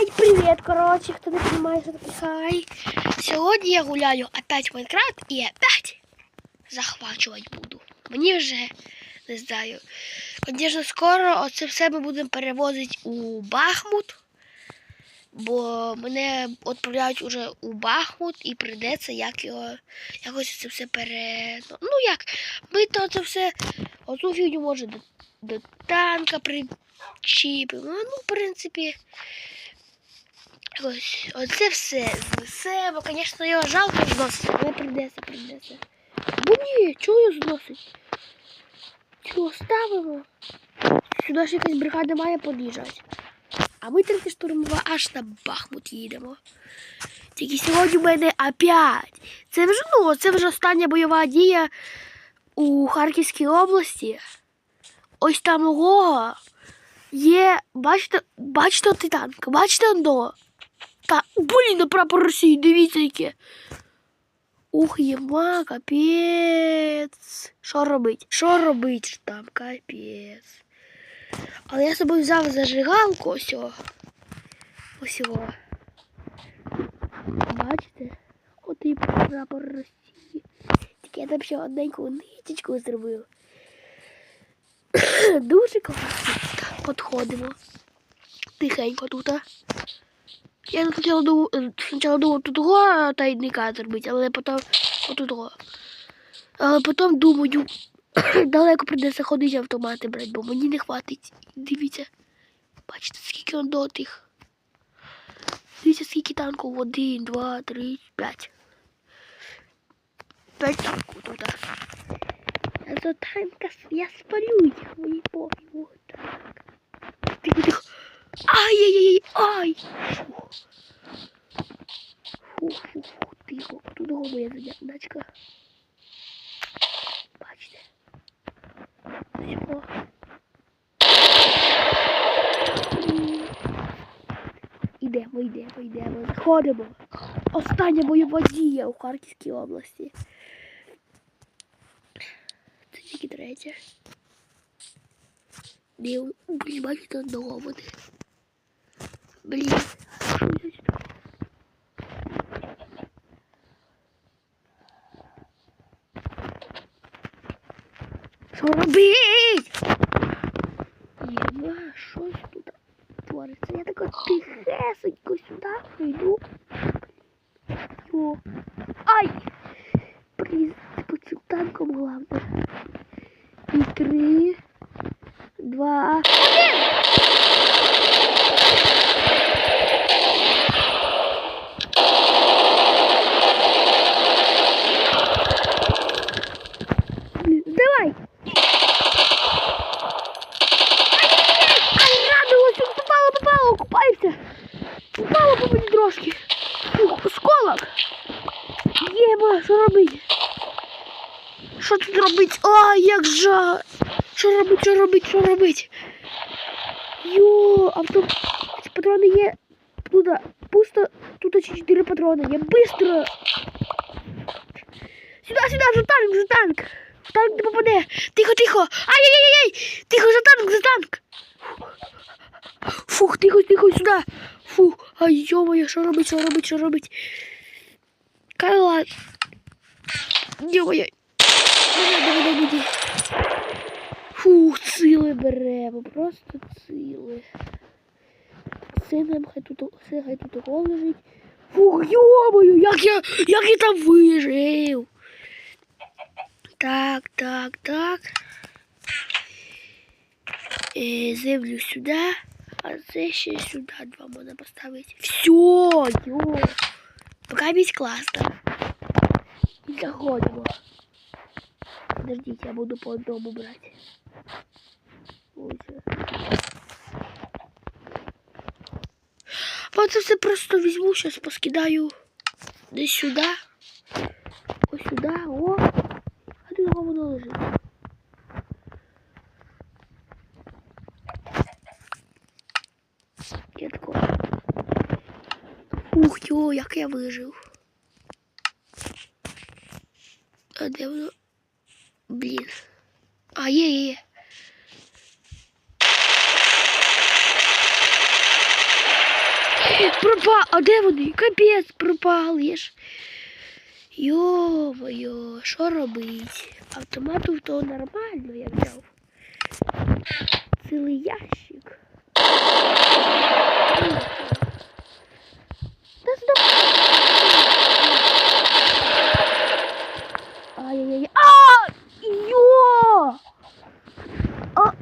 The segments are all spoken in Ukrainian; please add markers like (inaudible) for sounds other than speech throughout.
Хай, привіт, коротше, хто не розуміє, що таке хай. Сьогодні я гуляю опять в Майнкрафт і опять захвачувати буду. Мені вже не знаю. Звісно, скоро оце все ми будемо перевозити у Бахмут, бо мене відправляють уже у Бахмут і прийдеться як його якось це все пере. Ну як, ми то це все оцю фігню може до, до танка причіпимо. Ну, в принципі. Ось, оце все знесемо. Звісно, його жалко зносити, але прийдеться, прийдеться. Бо ні, чого його зносить? Чого ставимо? Сюди ж якась бригада має під'їжджати. А ми третя штурмова аж на Бахмут їдемо. Тільки сьогодні в мене опять. Це вже, ну, це вже остання бойова дія у Харківській області. Ось там ого. Є, бачите, бачите ти танк, бачите ондо? Та, блін, на прапор Росії, дивіться яке. Ух, єма, капець. Що робить? Що робить там, капець. Але я з собою взяв зажигалку ось. о. Ось його. Бачите? От і прапор Росії. Тільки я там ще одненьку ниточку зробив. (coughs) Дуже класно. Подходимо. Тихенько тут. Я спочатку думав, е, спочатку думав тут того тайника зробити, але потім отут того. Але потім думаю, (coughs) далеко прийдеться ходити автомати брати, бо мені не хватить. Дивіться. Бачите, скільки он до тих. Дивіться, скільки танків. Один, два, три, п'ять. П'ять танків тут. Я за танка, я спалю їх, мені пофігу. Так. Тихо, тихо. Ай-яй-яй, ай! Фух, фух, фух, тихо. Тут моя задачка. Бачите? Все. Ідемо, йдемо, йдемо. Заходимо. Остання бойова дія у Харківській області. Це тільки третя. Блін, бачите, одного вони. Блін. що? Робить? Єма, щось тут твориться. Я так тихесенько сюди прийду. Йо. Ай! Блін, по цим танком головне. І три, два, один! Блін, Давай! Ай, радилось, он попало, попало, купайся! Попало по мені трошки. Фух, осколок! Єба, що робить? Що тут робить? Ай, як жа! Що робить, що робить, що робить? Йо, а тут патрони є. Тут пусто, тут ще 4 патрони. Я быстро. Сюда, сюда, за танк, за танк. В танк не попаде. Тихо, тихо. Ай-яй-яй! Тихо, за танк, за танк. Фух, тихо, тихо, сюди. Фух, ай, йо-моє, що робить, що робить, що робить. Кайла. Йо-моє. Давай, давай, давай, давай. Фух, ціле беремо, просто ціле. Це нам хай тут, це хай тут лежить. Фух, йомою, як я, як я там вижив. Так, так, так. Е, землю сюди, а це ще сюди два можна поставити. Все, йо. Пока весь класно. І заходимо. Подождите, я буду по одному брать. Вот це все просто візьму, зараз поскидаю десь сюди. Ось сюди, о. А тут воно лежить. Тако. Ух, йо, як я вижив. А де? Блін. А, є, є, є. пропа... А де вони? Капець, пропали ж. Йо-моє, що робить? Автомату то нормально я взяв. Цілий ящик. Ай-яй-яй. А! Йо! А!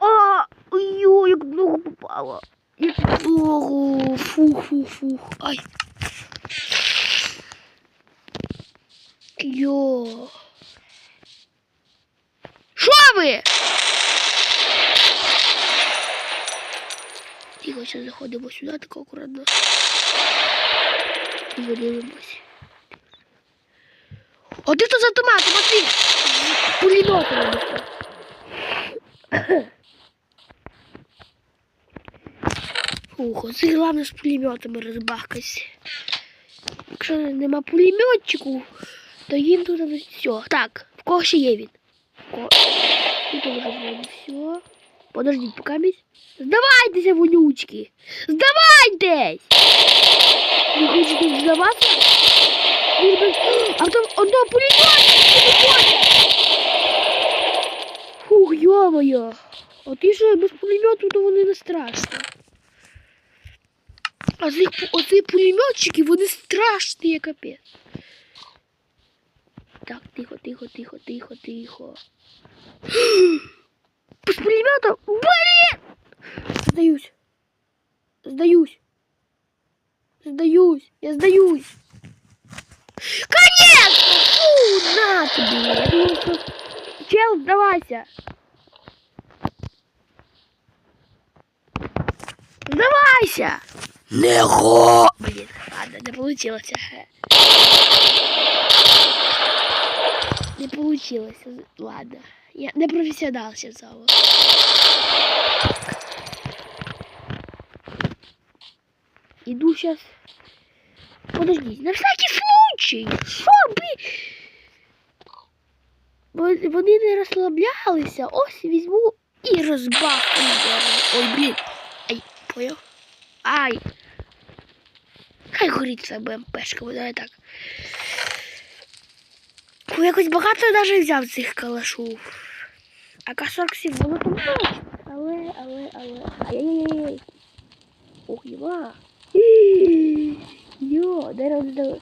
А! Йо, як в ногу попало. Як в ногу. Фух, фух, фух. Ай. Йо. Що ви? Тихо, зараз заходимо сюди, так акуратно. І подивимось. А де то з? Матвій? З пулеметом. вийшов. Ух, оце головне з пулеметами розбахкать. Якщо нема пулеметчику, то їм тут все. Так, в кого ще є він? В кого? Тут вже все. Подождіть, поки місць. Здавайтеся, вонючки! Здавайтесь! Ви хочете здаватися? А там одно пулемет! Пулемет! Фух, йо-моє! А ти що без пулемету, то вони не страшно. А цих, оці пулеметчики, вони страшні, як капець. Так, тихо, тихо, тихо, тихо, тихо. Без пулемета? Блин! Сдаюсь. Сдаюсь. Сдаюсь. Я сдаюсь. Конечно! Фу, на тебе. Я думал, что... Чел, сдавайся. Сдавайся! Не го! Блин, ладно, не получилось. Не получилось. Ладно. Я не профессионал сейчас зала. Иду сейчас. Подождите, на всякий случай. Що би? Вони не розслаблялися. Ось візьму і розбахну. Ой, блін. Ай, понял? Ай. Хай горить ця БМПшка, давай так. Фу, якось багато навіть взяв цих калашів. А К-47 воно там точно. Але, але, але. Ай-яй-яй. Ох, єма. Йо, дерево не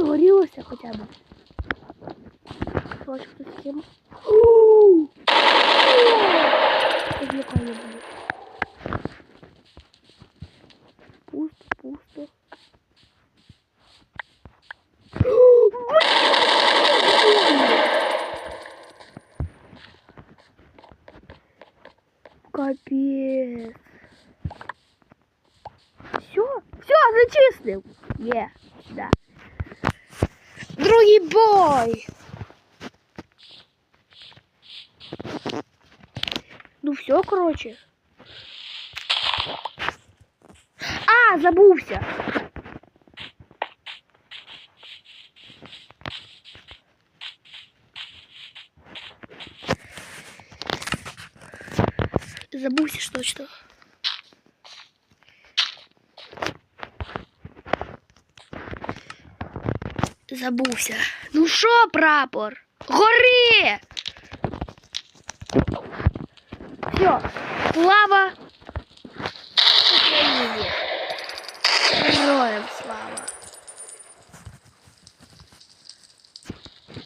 горілося хоча б. Хоч хтось цим. Відлікання буде. Пусто, пусто. Ну все, короче. А, забувся. Забувся ж точно. Забувся. Ну що, прапор? Гори! Все, слава Україні! Героям слава!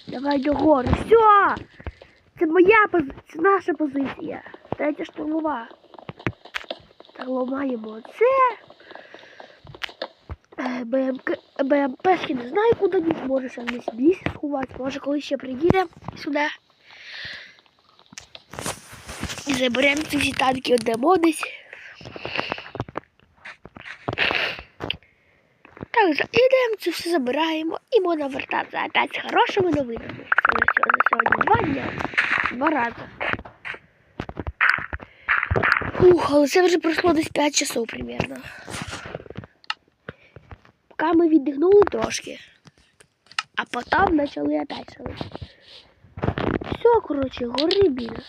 Давай до гори. Все! Це моя позиція, це наша позиція. Третя штурмова. Так ламаємо це. БМК, БМПшки не знаю, куди діть. Може, зараз десь в лісі сховати. Може, коли ще приїде сюди. І заберемо ці танки, віддамо десь. Так, ідемо, це все забираємо і можна вертатися опять з хорошими новинами. Це на сьогодні два дня. Два рази. Ух, але це вже пройшло десь 5 часов примерно. Поки ми віддихнули трошки. А потім почали опять. Все, коротше, гори біля.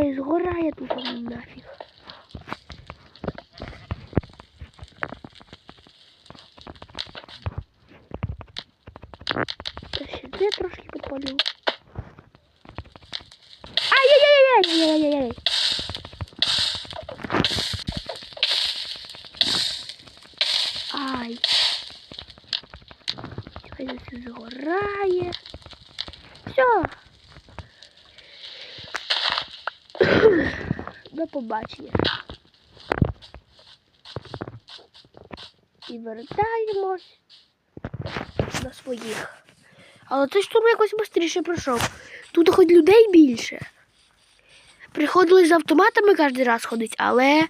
Хай сгорает, тут воно нафіг. Та ще де трошки підпалю. Ай-яй-яй-яй-яй-яй-яй. Ай. Хай це все згорає. Все. До побачення. І вертаємось до своїх. Але цей штурм якось швидше пройшов. Тут хоч людей більше. Приходили з автоматами кожен раз ходить, але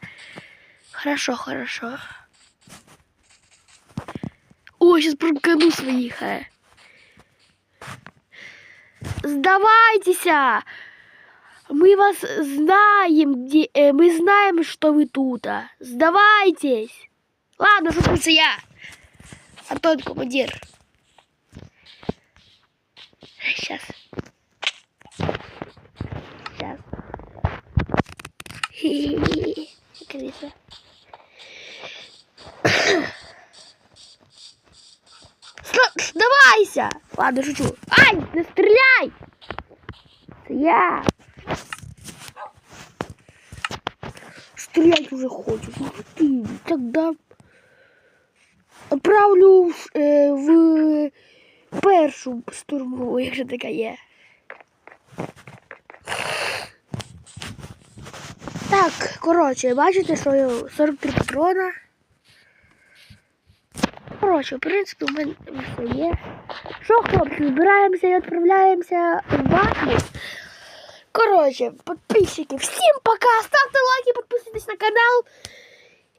хорошо, хорошо. О, сейчас промкану своих. э. Мы вас знаем, где, э, мы знаем, что вы тут. а. Сдавайтесь! Ладно, что я. Антон, командир. Сейчас. Сейчас. (laughs) Крыса. Сдавайся! Ладно, шучу. Ай, не стріляй! Це я. Стрілять уже хочу. Ну ти, тогда отправлю е, в першу штурмову, якщо (laughs) така є. Так, коротше, бачите, що я 43 патрона. Коротше, в принципі, у мене все є. Що, хлопці, збираємося і відправляємося в Бахмут. Коротше, подписчики, всем пока! Ставьте лайки, подписывайтесь на канал.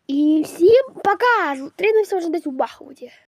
И всем пока! Зустрінемося вже дать у Бахмуті.